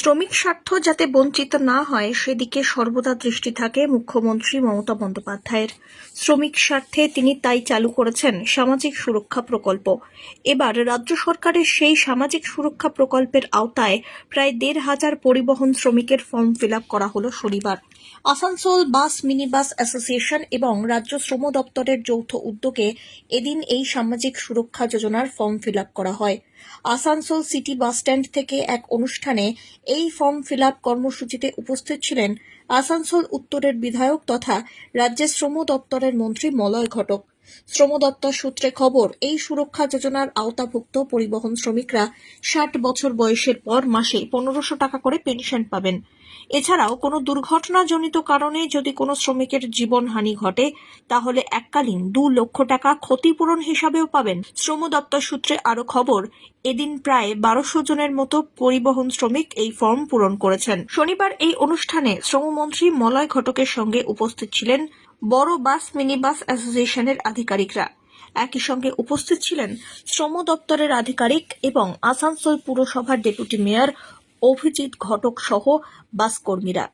শ্রমিক স্বার্থ যাতে বঞ্চিত না হয়, সেদিকে সর্বদা দৃষ্টি থাকে মুখ্যমন্ত্রী মমতা বন্দ্যোপাধ্যায়ের। শ্রমিক স্বার্থে তিনি তাই চালু করেছেন সামাজিক সুরক্ষা প্রকল্প। এবার রাজ্য সরকারের সেই সামাজিক সুরক্ষা প্রকল্পের আওতায় প্রায় দেড় হাজার পরিবহন শ্রমিকের ফর্ম ফিল করা হলো শনিবার। Asansol bus mini bus association এবং রাজ্য শ্রম দপ্তরের যৌথ উদ্যোগে এদিন এই সামাজিক সুরক্ষা যোজনার ফর্ম ফিল করা হয়। আসানসোল সিটি বাসস্ট্যান্ড থেকে এক অনুষ্ঠানে এই ফর্ম ফিল কর্মসূচিতে উপস্থিত ছিলেন আসানসোল উত্তরের বিধায়ক তথা রাজ্যের শ্রম দপ্তরের মন্ত্রী মলয় ঘটক। শ্রম দপ্তর সূত্রে খবর, এই সুরক্ষা যোজনার আওতাভুক্ত পরিবহন শ্রমিকরা ষাট বছর বয়সের পর মাসে পনেরোশো টাকা করে পেনশন পাবেন। এছাড়াও কোনো দুর্ঘটনাজনিত কারণে যদি কোনো শ্রমিকের জীবনহানি ঘটে, তাহলে এককালীন দু লক্ষ টাকা ক্ষতিপূরণ হিসাবেও পাবেন। শ্রম দপ্তর সূত্রে আরও খবর, এদিন প্রায় বারোশো জনের মতো পরিবহন শ্রমিক এই ফর্ম পূরণ করেছেন। শনিবার এই অনুষ্ঠানে শ্রমমন্ত্রী মলয় ঘটকের সঙ্গে উপস্থিত ছিলেন। বড় বাস মিনি বাস অ্যাসোসিয়েশনের আধিকারিকরা একই সঙ্গে উপস্থিত ছিলেন শ্রম দপ্তরের আধিকারিক এবং আসানসোল পুরসভার ডেপুটি মেয়র অভিজিৎ ঘটক সহ বাস কর্মীরা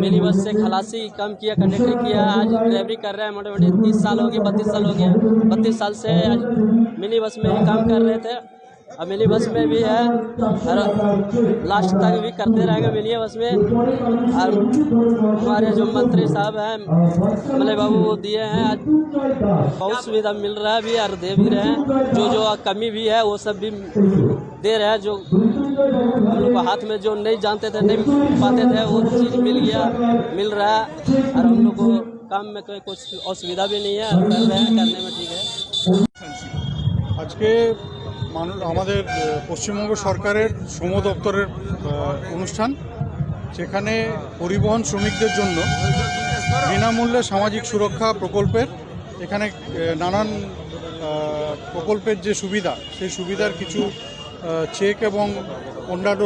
मिनी बस से खलासी कम किया कंडक्टर किया आज ड्राइवरी कर रहे हैं मोटे मोटे तीस साल हो गए बत्तीस साल हो गया बत्तीस साल से आज मिनी बस में ही काम कर रहे थे अमेली बस में भी है। और लास्ट तक भी करते रहेंगे मिली बस में। और हमारे जो मंत्री साहब हैं, मले बाबू वो दिए हैं। आज बहुत सुविधा मिल रहा है भी और दे भी रहे हैं। जो जो कमी भी है, वो सब भी दे रहे हैं। जो हम लोग हाथ में जो नहीं जानते थे, नहीं पाते थे, वो चीज़ मिल गया, मिल रहा है। और हम लोग को काम में कोई कुछ असुविधा भी नहीं है। कर रहे हैं, करने में ठीक है। आज के মানুষ, আমাদের পশ্চিমবঙ্গ সরকারের শ্রম দপ্তরের অনুষ্ঠান সেখানে পরিবহন শ্রমিকদের জন্য বিনামূল্যে সামাজিক সুরক্ষা প্রকল্পের, এখানে নানান প্রকল্পের যে সুবিধা, সেই সুবিধার কিছু চেক এবং অন্যান্য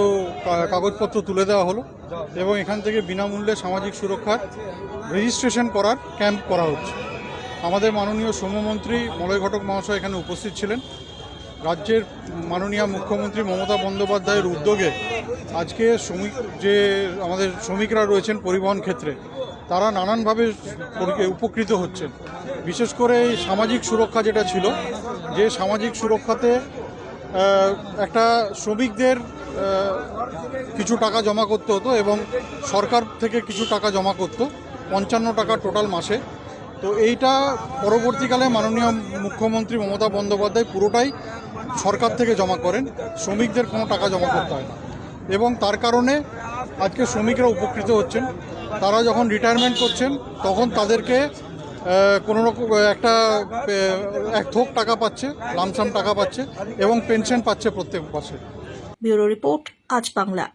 কাগজপত্র তুলে দেওয়া হলো এবং এখান থেকে বিনামূল্যে সামাজিক সুরক্ষার রেজিস্ট্রেশন করার ক্যাম্প করা হচ্ছে। আমাদের মাননীয় শ্রমমন্ত্রী মলয় ঘটক মহাশয় এখানে উপস্থিত ছিলেন। রাজ্যের মাননীয় মুখ্যমন্ত্রী মমতা বন্দ্যোপাধ্যায়ের উদ্যোগে আজকে শ্রমিক যে আমাদের শ্রমিকরা রয়েছেন পরিবহন ক্ষেত্রে, তারা নানানভাবে উপকৃত হচ্ছেন। বিশেষ করে এই সামাজিক সুরক্ষা যেটা ছিল, যে সামাজিক সুরক্ষাতে একটা শ্রমিকদের কিছু টাকা জমা করতে হতো এবং সরকার থেকে কিছু টাকা জমা করতো, পঞ্চান্ন টাকা টোটাল মাসে। তো এইটা পরবর্তীকালে মাননীয় মুখ্যমন্ত্রী মমতা বন্দ্যোপাধ্যায় পুরোটাই সরকার থেকে জমা করেন। শ্রমিকদের কোনো টাকা জমা করতে হয় না। এবং তার কারণে আজকে শ্রমিকরা উপকৃত হচ্ছেন। তারা যখন রিটায়ারমেন্ট করছেন, তখন তাদেরকে কোনো রকম একটা এক থোক টাকা পাচ্ছে লামসাম টাকা পাচ্ছে এবং পেনশন পাচ্ছে প্রত্যেক মাসে ব্যুরো রিপোর্ট, আজ বাংলা।